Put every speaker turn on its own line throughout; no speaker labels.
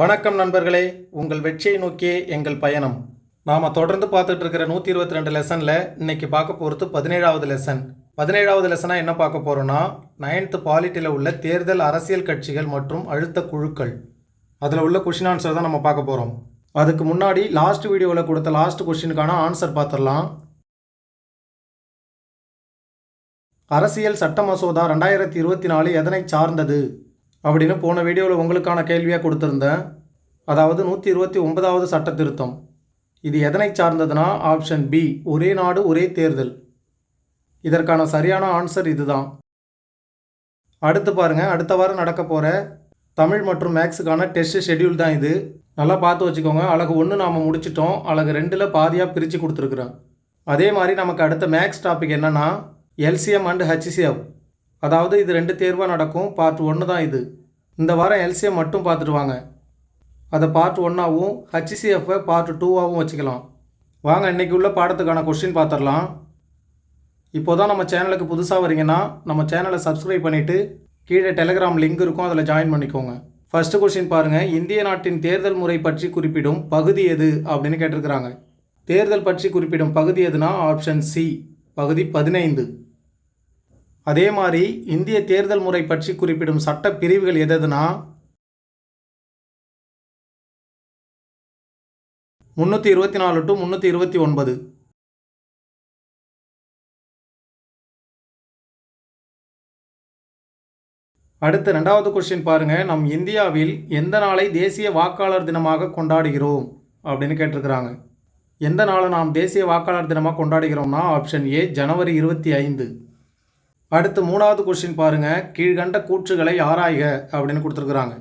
வணக்கம் நண்பர்களே. உங்கள் வெற்றியை நோக்கியே எங்கள் பயணம். நாம் தொடர்ந்து பார்த்துட்டு இருக்கிற நூற்றி இருபத்தி ரெண்டு லெசனில் இன்னைக்கு பார்க்க போகிறது பதினேழாவது லெசன் பதினேழாவது லெசனாக என்ன பார்க்க போகிறோன்னா நைன்த்து பாலிட்டியில் உள்ள தேர்தல் அரசியல் கட்சிகள் மற்றும் அழுத்த குழுக்கள். அதில் உள்ள கொஷின் ஆன்சர் தான் நம்ம பார்க்க போகிறோம் அதுக்கு முன்னாடி லாஸ்ட் வீடியோவில் கொடுத்த லாஸ்ட் கொஷினுக்கான ஆன்சர் பார்த்துடலாம். அரசியல் சட்ட மசோதா ரெண்டாயிரத்தி இருபத்தி நாலு எதனை சார்ந்தது? அப்படின்னு போன வீடியோவில் உங்களுக்கான கேள்வியாக கொடுத்துருந்தேன் அதாவது நூற்றி இருபத்தி ஒன்பதாவது சட்ட திருத்தம் இது எதனை சார்ந்ததுன்னா ஆப்ஷன் பி ஒரே நாடு ஒரே தேர்தல். இதற்கான சரியான ஆன்சர் இதுதான். அடுத்து பாருங்கள் அடுத்த வாரம் நடக்க போகிற தமிழ் மற்றும் மேக்ஸுக்கான டெஸ்ட் ஷெட்யூல் தான் இது. நல்லா பார்த்து வச்சுக்கோங்க அழகு ஒன்று நாம் முடிச்சிட்டோம் அழகு ரெண்டில் பாதியாக பிரித்து கொடுத்துருக்குறோம் அதே மாதிரி நமக்கு அடுத்த மேக்ஸ் டாபிக் என்னன்னா எல்சிஎம் அண்ட் ஹச்சிசிஎஃப் அதாவது இது ரெண்டு தேர்வாக நடக்கும் பார்ட் ஒன்று தான் இது. இந்த வாரம் எல்சிஎம் மட்டும் பார்த்துட்டு வாங்க அதை பார்ட் ஒன்னாகவும் ஹச்சிசிஎஃப்பை பார்ட் டூவாகவும் வச்சுக்கலாம். வாங்க இன்னைக்கு உள்ள பாடத்துக்கான கொஸ்டின் பார்த்துடலாம். இப்போ தான் நம்ம சேனலுக்கு புதுசாக வரீங்கன்னா நம்ம சேனலை சப்ஸ்கிரைப் பண்ணிவிட்டு கீழே டெலிகிராம் லிங்க் இருக்கும் அதில் ஜாயின் பண்ணிக்கோங்க. ஃபஸ்ட்டு கொஸ்டின் பாருங்கள் இந்திய நாட்டின் தேர்தல் முறை பற்றி குறிப்பிடும் பகுதி எது? அப்படின்னு கேட்டிருக்கிறாங்க. தேர்தல் பற்றி குறிப்பிடும் பகுதி எதுனா ஆப்ஷன் சி பகுதி பதினைந்து. அதே மாதிரி இந்திய தேர்தல் முறை பற்றி குறிப்பிடும் சட்ட பிரிவுகள் எதுனா முந்நூற்றி இருபத்தி நாலு டு முந்நூற்றி இருபத்தி ஒன்பது. அடுத்து ரெண்டாவது கொஸ்டின் பாருங்கள் நம் இந்தியாவில் எந்த நாளை தேசிய வாக்காளர் தினமாக கொண்டாடுகிறோம்? அப்படின்னு கேட்டிருக்கிறாங்க. எந்த நாளை நாம் தேசிய வாக்காளர் தினமாக கொண்டாடுகிறோம்னா? ஆப்ஷன் ஏ ஜனவரி இருபத்தி ஐந்து. அடுத்து மூணாவது கொஸ்டின் பாருங்கள் கீழ்கண்ட கூற்றுகளை ஆராய்க அப்படின்னு கொடுத்துருக்குறாங்க.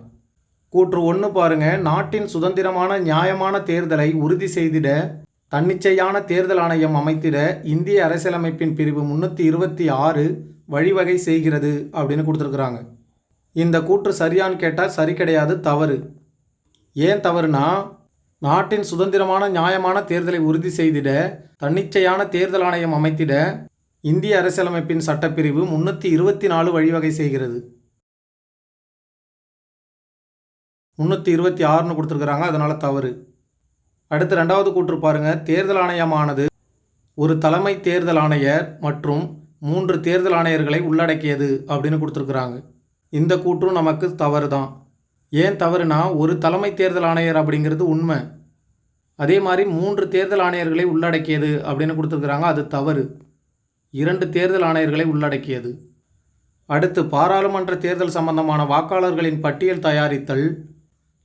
கூற்று ஒன்று பாருங்க. நாட்டின் சுதந்திரமான நியாயமான தேர்தலை உறுதி செய்திட தன்னிச்சையான தேர்தல் ஆணையம் அமைத்திட இந்திய அரசியலமைப்பின் பிரிவு முன்னூற்றி இருபத்தி ஆறு வழிவகை செய்கிறது அப்படின்னு கொடுத்துருக்குறாங்க. இந்த கூற்று சரியான்னு கேட்டால் சரி கிடையாது தவறு. ஏன் தவறுனா நாட்டின் சுதந்திரமான நியாயமான தேர்தலை உறுதி செய்திட தன்னிச்சையான தேர்தல் ஆணையம் அமைத்திட இந்திய அரசியலமைப்பின் சட்டப்பிரிவு முன்னூற்றி இருபத்தி நாலு வழிவகை செய்கிறது. முந்நூற்றி இருபத்தி ஆறுன்னு கொடுத்துருக்குறாங்க அதனால் தவறு. அடுத்து ரெண்டாவது கூற்று பாருங்கள் தேர்தல் ஆணையமானது ஒரு தலைமை தேர்தல் ஆணையர் மற்றும் மூன்று தேர்தல் ஆணையர்களை உள்ளடக்கியது அப்படின்னு கொடுத்துருக்குறாங்க. இந்த கூற்றும் நமக்கு தவறு தான் ஏன் தவறுனா ஒரு தலைமை தேர்தல் ஆணையர் அப்படிங்கிறது உண்மை. அதே மாதிரி மூன்று தேர்தல் ஆணையர்களை உள்ளடக்கியது அப்படின்னு கொடுத்துருக்குறாங்க அது தவறு. இரண்டு தேர்தல் ஆணையர்களை உள்ளடக்கியது. அடுத்து பாராளுமன்ற தேர்தல் சம்பந்தமான வாக்காளர்களின் பட்டியல் தயாரித்தல்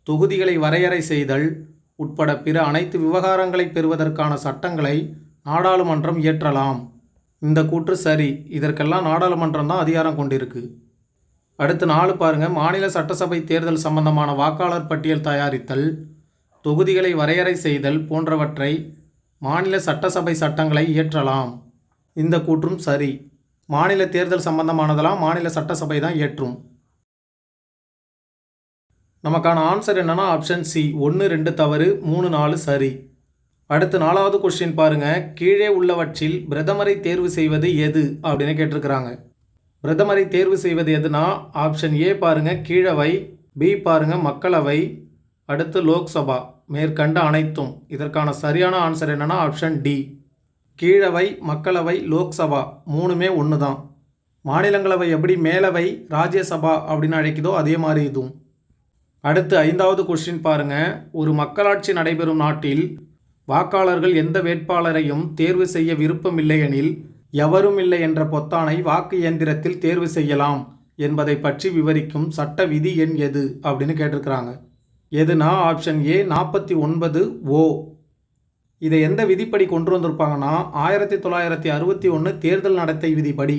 தொகுதிகளை வரையறை செய்தல் உட்பட பிற அனைத்து விவகாரங்களை பெறுவதற்கான சட்டங்களை நாடாளுமன்றம் இயற்றலாம். இந்த கூற்று சரி. இதற்கெல்லாம் நாடாளுமன்றம் தான் அதிகாரம் கொண்டிருக்கு. அடுத்து நாலு பாருங்கள் மாநில சட்டசபை தேர்தல் சம்பந்தமான வாக்காளர் பட்டியல் தயாரித்தல் தொகுதிகளை வரையறை செய்தல் போன்றவற்றை மாநில சட்டசபை சட்டங்களை இயற்றலாம். இந்த கூற்றும் சரி. மாநில தேர்தல் சம்பந்தமானதெல்லாம் மாநில சட்டசபை தான் ஏற்றும் நமக்கான ஆன்சர் என்னன்னா ஆப்ஷன் சி ஒன்று ரெண்டு தவறு மூணு நாலு சரி. அடுத்து நாலாவது கொஸ்டின் பாருங்கள் கீழே உள்ளவற்றில் பிரதமரை தேர்வு செய்வது எது? அப்படின்னு கேட்டிருக்கிறாங்க. பிரதமரை தேர்வு செய்வது எதுனா ஆப்ஷன் ஏ பாருங்கள் கீழவை பி பாருங்கள் மக்களவை அடுத்து லோக்சபா. மேற்கண்ட அனைத்தும். இதற்கான சரியான ஆன்சர் என்னென்னா ஆப்ஷன் டி கீழவை மக்களவை லோக்சபா மூணுமே ஒன்று தான் மாநிலங்களவை எப்படி மேலவை ராஜ்யசபா அப்படின்னு அழைக்குதோ அதே மாதிரி இதுவும். அடுத்து ஐந்தாவது கொஸ்டின் பாருங்க. ஒரு மக்களாட்சி நடைபெறும் நாட்டில் வாக்காளர்கள் எந்த வேட்பாளரையும் தேர்வு செய்ய விருப்பமில்லையெனில் எவரும் இல்லை என்ற பொத்தானை வாக்கு இயந்திரத்தில் தேர்வு செய்யலாம் என்பதை பற்றி விவரிக்கும் சட்ட விதி எண் எது அப்படின்னு கேட்டிருக்கிறாங்க. எதுனா ஆப்ஷன் ஏ நாற்பத்தி ஒன்பது ஓ இதை எந்த விதிப்படி கொண்டு வந்திருப்பாங்கன்னா ஆயிரத்தி தொள்ளாயிரத்தி அறுபத்தி ஒன்று தேர்தல் நடத்தை விதிப்படி.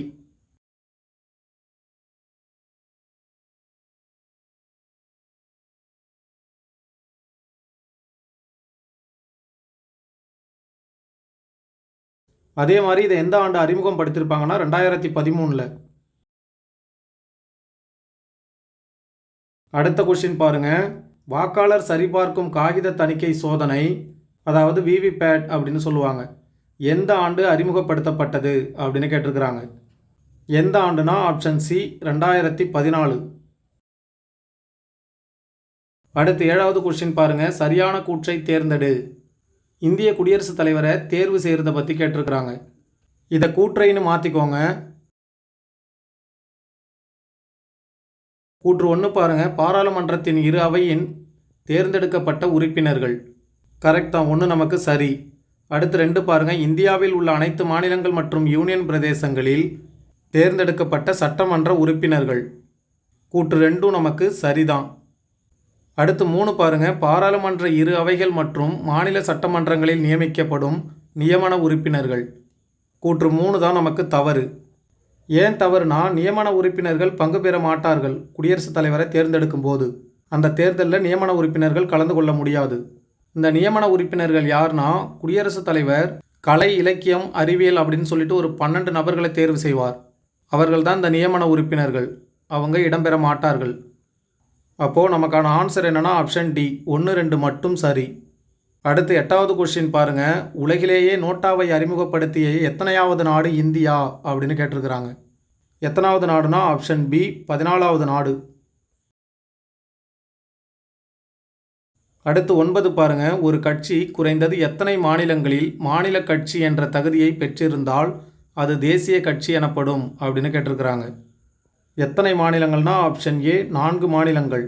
அதே மாதிரி இதை எந்த ஆண்டு அறிமுகம் படுத்திருப்பாங்கன்னா ரெண்டாயிரத்தி பதிமூணில் அடுத்த கொஷின் பாருங்க. வாக்காளர் சரிபார்க்கும் காகித தணிக்கை சோதனை அதாவது விவிபேட் அப்படின்னு சொல்லுவாங்க. எந்த ஆண்டு அறிமுகப்படுத்தப்பட்டது அப்படின்னு கேட்டிருக்கிறாங்க. எந்த ஆண்டுனா ஆப்ஷன் சி ரெண்டாயிரத்தி பதினாலு. அடுத்து ஏழாவது கொஸ்டின் பாருங்கள் சரியான கூற்றை தேர்ந்தெடு. இந்திய குடியரசுத் தலைவரை தேர்வு செய்கிறத பற்றி கேட்டிருக்கிறாங்க. இதை கூற்றைன்னு மாற்றிக்கோங்க கூற்று ஒன்று பாருங்கள் பாராளுமன்றத்தின் இரு அவையின் தேர்ந்தெடுக்கப்பட்ட உறுப்பினர்கள். கரெக்ட் தான் ஒன்று நமக்கு சரி. அடுத்து ரெண்டு பாருங்கள் இந்தியாவில் உள்ள அனைத்து மாநிலங்கள் மற்றும் யூனியன் பிரதேசங்களில் தேர்ந்தெடுக்கப்பட்ட சட்டமன்ற உறுப்பினர்கள். கூற்று ரெண்டும் நமக்கு சரிதான். அடுத்து மூணு பாருங்கள் பாராளுமன்ற இரு அவைகள் மற்றும் மாநில சட்டமன்றங்களில் நியமிக்கப்படும் நியமன உறுப்பினர்கள். கூற்று மூணு தான் நமக்கு தவறு. ஏன் தவறுனா நியமன உறுப்பினர்கள் பங்கு பெற மாட்டார்கள். குடியரசுத் தலைவரை தேர்ந்தெடுக்கும் போது அந்த தேர்தலில் நியமன உறுப்பினர்கள் கலந்து கொள்ள முடியாது. இந்த நியமன உறுப்பினர்கள் யார்னா குடியரசுத் தலைவர் கலை இலக்கியம் அறிவியல் அப்படின்னு சொல்லிட்டு ஒரு பன்னெண்டு நபர்களை தேர்வு செய்வார். அவர்கள் தான் இந்த நியமன உறுப்பினர்கள். அவங்க இடம்பெற மாட்டார்கள். அப்போது நமக்கான ஆன்சர் என்னென்னா ஆப்ஷன் டி ஒன்று ரெண்டு மட்டும் சரி. அடுத்து எட்டாவது கொஸ்டின் பாருங்கள் உலகிலேயே நோட்டாவை அறிமுகப்படுத்திய எத்தனையாவது நாடு இந்தியா அப்படின்னு கேட்டிருக்கிறாங்க. எத்தனாவது நாடுனா ஆப்ஷன் பி பதினாலாவது நாடு. அடுத்து ஒன்பது பாருங்க. ஒரு கட்சி குறைந்தது எத்தனை மாநிலங்களில் மாநில கட்சி என்ற தகுதியை பெற்றிருந்தால் அது தேசிய கட்சி எனப்படும் அப்படின்னு கேட்டிருக்கிறாங்க. எத்தனை மாநிலங்கள்னா ஆப்ஷன் ஏ நான்கு மாநிலங்கள்.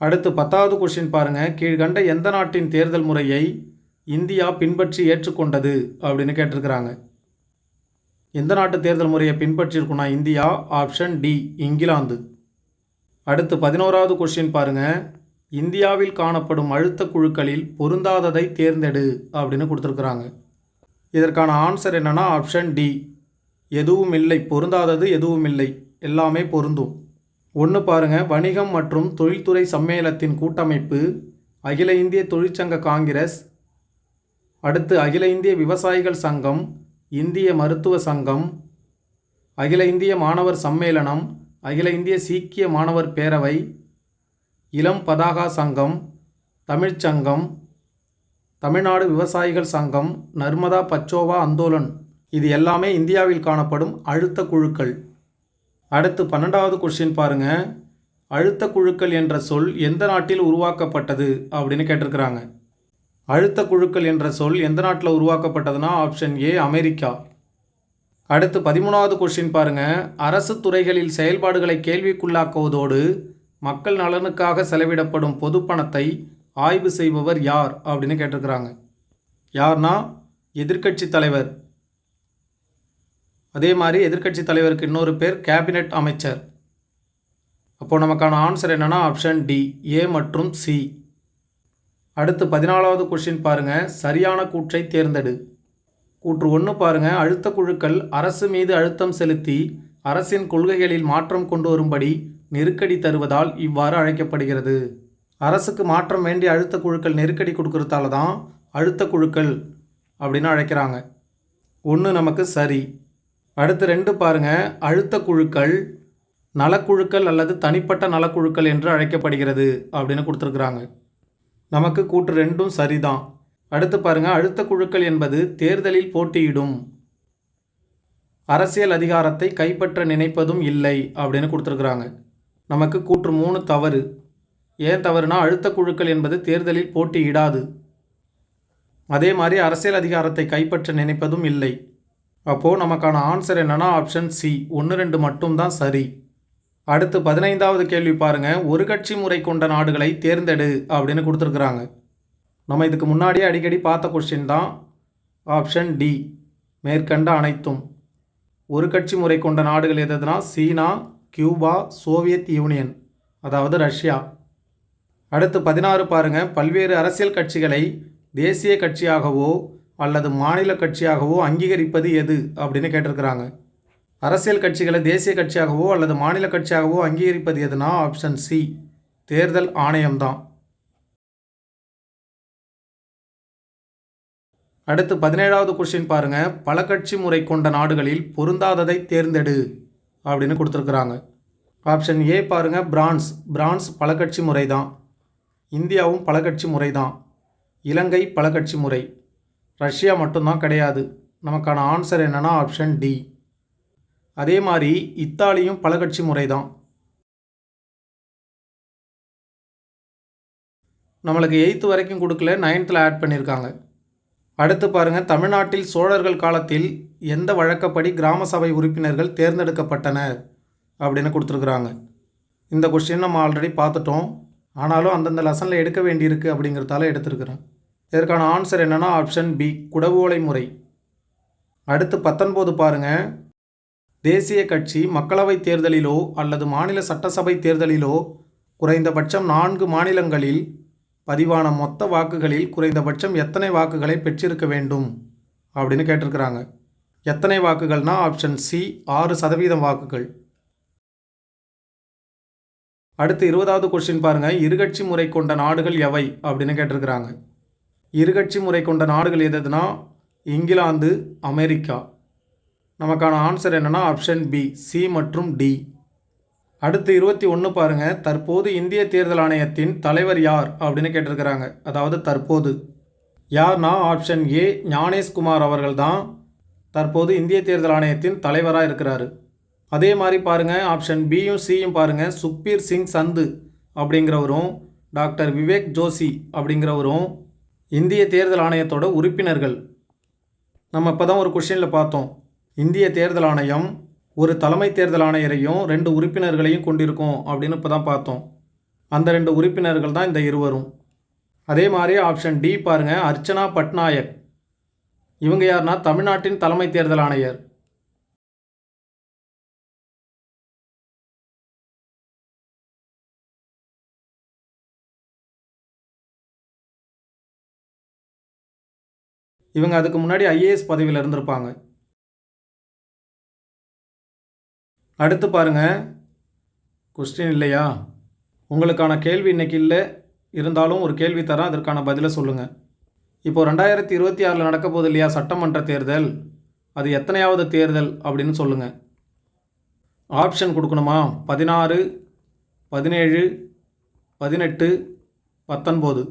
அடுத்து பத்தாவது கொஷின் பாருங்கள் கீழ்கண்ட எந்த நாட்டின் தேர்தல் முறையை இந்தியா பின்பற்றி ஏற்றுக்கொண்டது அப்படின்னு கேட்டிருக்கிறாங்க. எந்த நாட்டு தேர்தல் முறையை பின்பற்றியிருக்குன்னா இந்தியா? Option D England. அடுத்து பதினோராவது கொஷின் பாருங்கள் இந்தியாவில் காணப்படும் அழுத்த குழுக்களில் பொருந்தாததை தேர்ந்தெடு அப்படின்னு கொடுத்துருக்குறாங்க. இதற்கான ஆன்சர் என்னென்னா ஆப்ஷன் டி எதுவும் இல்லை பொருந்தாதது எதுவும் இல்லை எல்லாமே பொருந்தும். ஒன்று பாருங்க வணிகம் மற்றும் தொழில்துறை சம்மேளத்தின் கூட்டமைப்பு அகில இந்திய தொழிற்சங்க காங்கிரஸ் அடுத்து அகில இந்திய விவசாயிகள் சங்கம் இந்திய மருத்துவ சங்கம் அகில இந்திய மாணவர் சம்மேளனம் அகில இந்திய சீக்கிய மாணவர் பேரவை இளம் பதாகா சங்கம் தமிழ்ச்சங்கம் தமிழ்நாடு விவசாயிகள் சங்கம் நர்மதா பச்சோவா அந்தோலன். இது எல்லாமே இந்தியாவில் காணப்படும் அழுத்த குழுக்கள். அடுத்து பன்னெண்டாவது கொஸ்டின் பாருங்க. அழுத்த குழுக்கள் என்ற சொல் எந்த நாட்டில் உருவாக்கப்பட்டது அப்படின்னு கேட்டிருக்கிறாங்க. அழுத்த குழுக்கள் என்ற சொல் எந்த நாட்டில் உருவாக்கப்பட்டதுன்னா ஆப்ஷன் ஏ அமெரிக்கா. அடுத்து பதிமூணாவது கொஸ்டின் பாருங்க. அரசு துறைகளில் செயல்பாடுகளை கேள்விக்குள்ளாக்குவதோடு மக்கள் நலனுக்காக செலவிடப்படும் பொது பணத்தை ஆய்வு செய்பவர் யார் அப்படின்னு கேட்டிருக்கிறாங்க. யார்னா எதிர்க்கட்சி தலைவர். அதே மாதிரி எதிர்க்கட்சி தலைவருக்கு இன்னொரு பேர் கேபினெட் அமைச்சர். அப்போது நமக்கான ஆன்சர் என்னென்னா ஆப்ஷன் டி ஏ மற்றும் சி. அடுத்து பதினாலாவது கொஷின் பாருங்கள் சரியான கூற்றை தேர்ந்தெடு. கூற்று ஒன்று பாருங்கள் அழுத்த குழுக்கள் அரசு மீது அழுத்தம் செலுத்தி அரசின் கொள்கைகளில் மாற்றம் கொண்டு வரும்படி நெருக்கடி தருவதால் இவ்வாறு அழைக்கப்படுகிறது. அரசுக்கு மாற்றம் வேண்டிய அழுத்த குழுக்கள் நெருக்கடி கொடுக்கறதால தான் அழுத்த குழுக்கள் அப்படின்னு அழைக்கிறாங்க. ஒன்று நமக்கு சரி. அடுத்து ரெண்டு பாருங்க. அழுத்த குழுக்கள் நலக்குழுக்கள் அல்லது தனிப்பட்ட நலக்குழுக்கள் என்று அழைக்கப்படுகிறது அப்படின்னு கொடுத்துருக்குறாங்க. நமக்கு கூற்று ரெண்டும் சரிதான். அடுத்து பாருங்கள் அழுத்த குழுக்கள் என்பது தேர்தலில் போட்டியிடும். அரசியல் அதிகாரத்தை கைப்பற்ற நினைப்பதும் இல்லை அப்படின்னு கொடுத்துருக்குறாங்க. நமக்கு கூற்று மூணு தவறு. ஏன் தவறுனா அழுத்த குழுக்கள் என்பது தேர்தலில் போட்டியிடாது. அதே மாதிரி அரசியல் அதிகாரத்தை கைப்பற்ற நினைப்பதும் இல்லை. அப்போது நமக்கான ஆன்சர் என்னென்னா ஆப்ஷன் சி ஒன்று ரெண்டு மட்டும்தான் சரி. அடுத்து பதினைந்தாவது கேள்வி பாருங்கள் ஒரு கட்சி முறை கொண்ட நாடுகளை தேர்ந்தெடு அப்படின்னு கொடுத்துருக்குறாங்க. நம்ம இதுக்கு முன்னாடியே அடிக்கடி பார்த்த கொஸ்டின் தான் ஆப்ஷன் டி மேற்கண்ட அனைத்தும். ஒரு கட்சி முறை கொண்ட நாடுகள் எதுனா சீனா கியூபா சோவியத் யூனியன் அதாவது ரஷ்யா. அடுத்து பதினாறு பாருங்கள் பல்வேறு அரசியல் கட்சிகளை தேசிய கட்சியாகவோ அல்லது மாநில கட்சியாகவோ அங்கீகரிப்பது எது அப்படின்னு கேட்டிருக்கிறாங்க. அரசியல் கட்சிகளை தேசிய கட்சியாகவோ அல்லது மாநில கட்சியாகவோ அங்கீகரிப்பது எதுனா ஆப்ஷன் சி தேர்தல் ஆணையம்தான் அடுத்து பதினேழாவது கொஷின் பாருங்கள் பல கட்சி முறை கொண்ட நாடுகளில் பொருந்தாததை தேர்ந்தெடு. அப்படின்னு கொடுத்துருக்குறாங்க. ஆப்ஷன் ஏ பாருங்க பிரான்ஸ் பிரான்ஸ் பல கட்சி முறை தான் இந்தியாவும் பல கட்சி முறை தான் இலங்கை பல கட்சி முறை. ரஷ்யா மட்டும்தான் கிடையாது. நமக்கான ஆன்சர் என்னென்னா ஆப்ஷன் டி அதே மாதிரி இத்தாலியும் பல கட்சி முறை தான் நம்மளுக்கு எயித்து வரைக்கும் கொடுக்கல நைன்த்தில் ஆட் பண்ணியிருக்காங்க அடுத்து பாருங்கள் தமிழ்நாட்டில் சோழர்கள் காலத்தில் எந்த வழக்கப்படி கிராம சபை உறுப்பினர்கள் தேர்ந்தெடுக்கப்பட்டனர் அப்படின்னு கொடுத்துருக்குறாங்க. இந்த கொஸ்டின் நம்ம ஆல்ரெடி பார்த்துட்டோம். ஆனாலும் அந்தந்த லெசனில் எடுக்க வேண்டியிருக்கு அப்படிங்கிறதால எடுத்துருக்குறேன். இதற்கான ஆன்சர் என்னென்னா ஆப்ஷன் பி குடவோலை முறை. அடுத்து பத்தொன்பது பாருங்கள் தேசிய கட்சி மக்களவைத் தேர்தலிலோ அல்லது மாநில சட்டசபை தேர்தலிலோ குறைந்தபட்சம் நான்கு மாநிலங்களில் பதிவான மொத்த வாக்குகளில் குறைந்தபட்சம் எத்தனை வாக்குகளை பெற்றிருக்க வேண்டும் அப்படின்னு கேட்டிருக்கிறாங்க. எத்தனை வாக்குகள்னா ஆப்ஷன் சி ஆறு சதவீதம் வாக்குகள். அடுத்து இருபதாவது கொஸ்டின் பாருங்கள் இருகட்சி முறை கொண்ட நாடுகள் எவை அப்படின்னு கேட்டிருக்கிறாங்க. இருகட்சி முறை கொண்ட நாடுகள் எது எதுனா இங்கிலாந்து அமெரிக்கா. நமக்கான ஆன்சர் என்னென்னா ஆப்ஷன் பி சி மற்றும் டி அடுத்து இருபத்தி ஒன்று பாருங்கள் தற்போது இந்திய தேர்தல் ஆணையத்தின் தலைவர் யார்? அப்படின்னு கேட்டிருக்கிறாங்க. அதாவது தற்போது. யார்னா ஆப்ஷன் ஏ ஞானேஷ்குமார் அவர்கள் தான் தற்போது இந்திய தேர்தல் ஆணையத்தின் தலைவராக இருக்கிறாரு. அதே மாதிரி பாருங்கள் ஆப்ஷன் பியும் சியும் பாருங்கள் சுக்பீர் சிங் சந்து அப்படிங்கிறவரும் டாக்டர் விவேக் ஜோஷி அப்படிங்கிறவரும் இந்திய தேர்தல் ஆணையத்தோட உறுப்பினர்கள். நம்ம இப்போ தான் ஒரு கொஷினில் பார்த்தோம். இந்திய தேர்தல் ஆணையம் ஒரு தலைமை தேர்தல் ஆணையரையும் ரெண்டு உறுப்பினர்களையும் கொண்டிருக்கும் அப்படின்னு இப்போ தான் பார்த்தோம். அந்த ரெண்டு உறுப்பினர்கள் தான் இந்த இருவரும். அதே மாதிரி ஆப்ஷன் டி பாருங்கள் அர்ச்சனா பட்நாயக். இவங்க யாருன்னா தமிழ்நாட்டின் தலைமை தேர்தல் ஆணையர். இவங்க அதுக்கு முன்னாடி ஐஏஎஸ் பதவியில் இருந்திருப்பாங்க. அடுத்து பாருங்கள் கொஸ்டின் இல்லையா? உங்களுக்கான கேள்வி இன்னைக்கு இல்லை. இருந்தாலும் ஒரு கேள்வி தரேன் அதற்கான பதிலை சொல்லுங்கள் இப்போ ரெண்டாயிரத்தி இருபத்தி ஆறில் நடக்க போகுது இல்லையா சட்டமன்ற தேர்தல்? அது எத்தனையாவது தேர்தல் அப்படின்னு சொல்லுங்கள் ஆப்ஷன் கொடுக்கணுமா? பதினாறு பதினேழு பதினெட்டு பத்தொன்பது.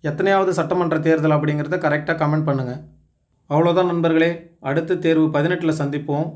எத்தனையாவது சட்டமன்ற தேர்தல் அப்படிங்கிறத கரெக்டாக கமெண்ட் பண்ணுங்கள் அவ்வளோதான் நண்பர்களே. அடுத்த தேர்வு பதினெட்டில் சந்திப்போம்.